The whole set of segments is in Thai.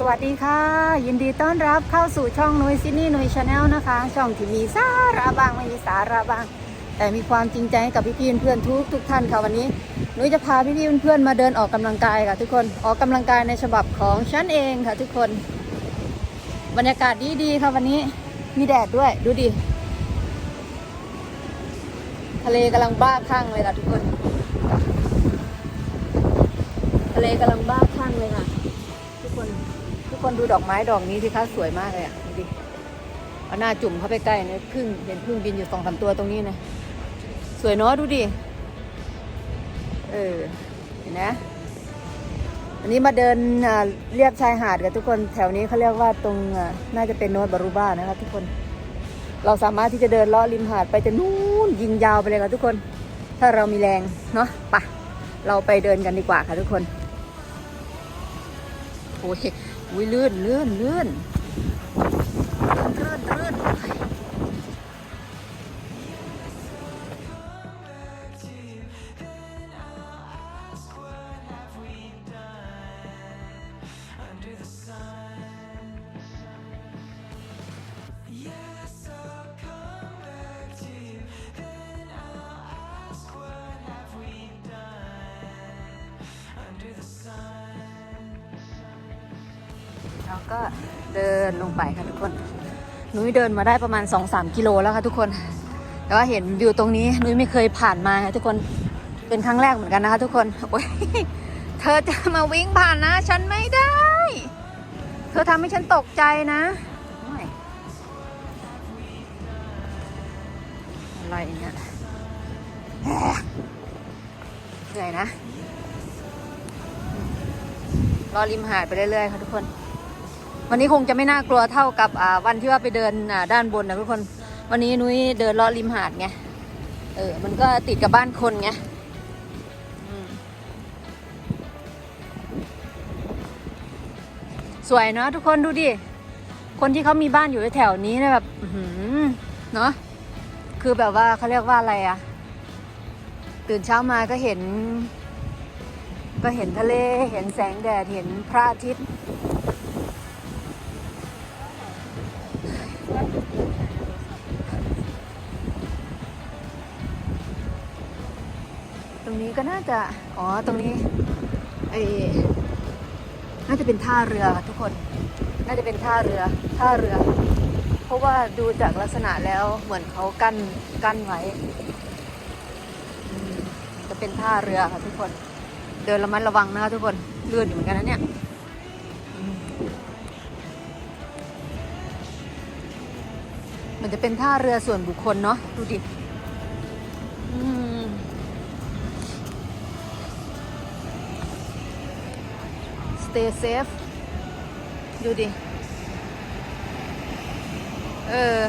สวัสดีค่ะ ยินดีต้อนรับเข้าสู่ช่องนุ้ยซินี่นุ้ยชาแนลนะคะ ช่องที่มีสาระบ้างไม่มีสาระบ้าง แต่มีความจริงใจให้กับพี่ๆเพื่อนทุกทุกท่านค่ะวันนี้นุ้ยจะพาพี่ๆเพื่อนมาเดินออกกำลังกายค่ะทุกคนออกกำลังกายในฉบับของฉันเองค่ะทุกคน บรรยากาศดีๆค่ะวันนี้มีแดดด้วยดูดิทะเลกำลังบ้าคลั่งเลยค่ะทุกคน ทะเลกำลังบ้าคลั่งเลยค่ะทุกคน กคนดูดอกไม้ดอกนี้สิคะสวยมากเลยอะดูดิเอาหน้าจุ่มเข้าไปใกล้เนี่ยพึ่งเห็นพึ่งบินอยู่สองสามตัวตรงนี้นะสวยเนาะดูดิเออเห็นนะอันนี้มาเดินอ่าเรียบชายหาดกับทุกคนแถวนี้เขาเรียกว่าตรงอ่าน่าจะเป็นโนตบารูบ้านะคะทุกคน เราสามารถที่จะเดินเลาะริมหาดไปจนนู้นยิงยาวไปเลยค่ะทุกคน ถ้าเรามีแรงเนาะปะเราไปเดินกันดีกว่าค่ะทุกคนโอ้ย อุ้ยลื่นลื่นลื่นลื่นลื่นลื่น แล้วก็เดินลงไปค่ะทุกคนนุ้ยเดินมาได้ประมาณ 2-3 กิโลแล้วค่ะทุกคนแต่ว่าเห็นวิวตรงนี้นุ้ยไม่เคยผ่านมาค่ะทุกคนเป็นครั้งแรกเหมือนกันนะคะ ทุกคนโอ้ยเธอจะมาวิ่งผ่านนะ ฉันไม่ได้ เธอทำให้ฉันตกใจนะโอ้ยอะไรเนี่ยเหนื่อยนะ รอริมหาดไปเรื่อยๆค่ะทุกคน วันนี้คงจะไม่น่ากลัวเท่ากับวันที่ว่าไปเดินด้านบนนะทุกคน วันนี้นุ้ยเดินเลาะริมหาดไง เออ มันก็ติดกับบ้านคนไงสวยเนาะทุกคนดูดิ คนที่เขามีบ้านอยู่แถวนี้นะแบบเนาะ คือแบบว่าเขาเรียกว่าอะไรอะตื่นเช้ามาก็เห็น ก็เห็นทะเล เห็นแสงแดด เห็นพระอาทิตย์ ตรงนี้ก็น่าจะ อ๋อ ตรงนี้ไอน่าจะเป็นท่าเรือค่ะทุกคน น่าจะเป็นท่าเรือ ท่าเรือ เพราะว่าดูจากลักษณะแล้วเหมือนเขากั้น กั้นไว้จะเป็นท่าเรือค่ะทุกคน เดินระมัดระวังนะคะทุกคน เลื่อนอยู่เหมือนกันนะเนี่ย มันจะเป็นท่าเรือส่วนบุคคลเนาะดูดิอืม stay safe ดูดิ เออ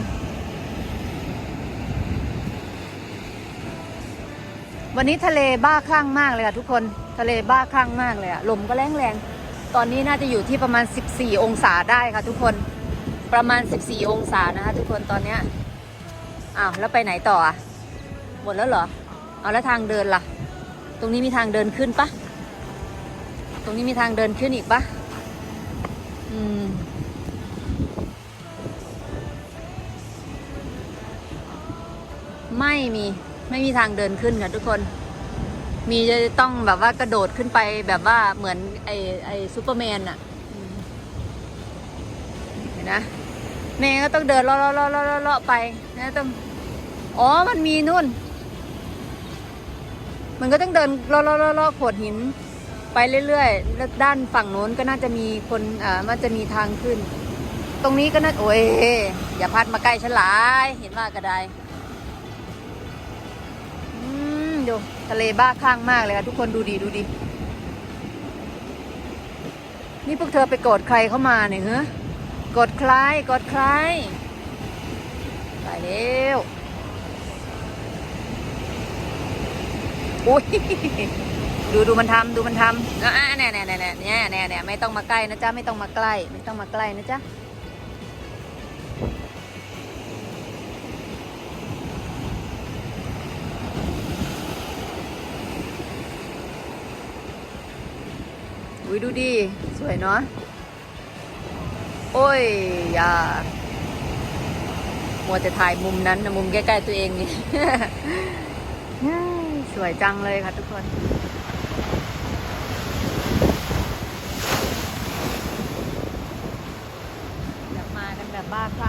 วันนี้ทะเลบ้าคลั่งมากเลยค่ะทุกคนทะเลบ้าคลั่งมากเลยอะลมก็แรงแรงตอนนี้น่าจะอยู่ที่ประมาณ 14 องศาได้ค่ะทุกคน ประมาณ 14 องศานะคะ ทุกคนตอนเนี้ยอ้าวแล้วไปไหนต่ออะหมดแล้วเหรอ เอาแล้วทางเดินล่ะ ตรงนี้มีทางเดินขึ้นปะตรงนี้มีทางเดินขึ้นอีกปะอืมไม่มีไม่มีทางเดินขึ้นค่ะทุกคน มีจะต้องแบบว่ากระโดดขึ้นไปแบบว่าเหมือนไอไอซูเปอร์แมนอะเห็นนะ แม่ก็ต้องเดินเลาะเลาะเลาะเลาะเลาะเลาะไปนะต้องอ๋อมันมีนู่น มันก็ต้องเดินเลาะเลาะเลาะโขดหิน ไปเรื่อยๆแล้วด้านฝั่งโน้นก็น่าจะมีคนอ่ามันจะมีทางขึ้น ตรงนี้ก็น่าโอ้ยอย่าพัดมาใกล้ฉันหลายเห็นว่าก็ได้อืมดูทะเลบ้าคลั่งมากเลยค่ะทุกคนดูดีดูดีนี่พวกเธอไปโกรธใครเข้ามาเนี่ยเหรอ กรธใครโกรธใครตายแล้วอุ้ยดูดูมันทำดูมันทำอ่าแน่แน่แน่แน่เนี่ยแน่แน่ไม่ต้องมาใกล้นะจ๊ะไม่ต้องมาใกล้ไม่ต้องมาใกล้นะจ๊ะอุ้ยดูดิสวยเนาะ อ้ยอย่ามัวแต่ถ่ายมุมนั้นนะมุมใกล้ๆตัวเองนี่ สวยจังเลยค่ะทุกคนแบบมากันแบบบ้าคลั่ง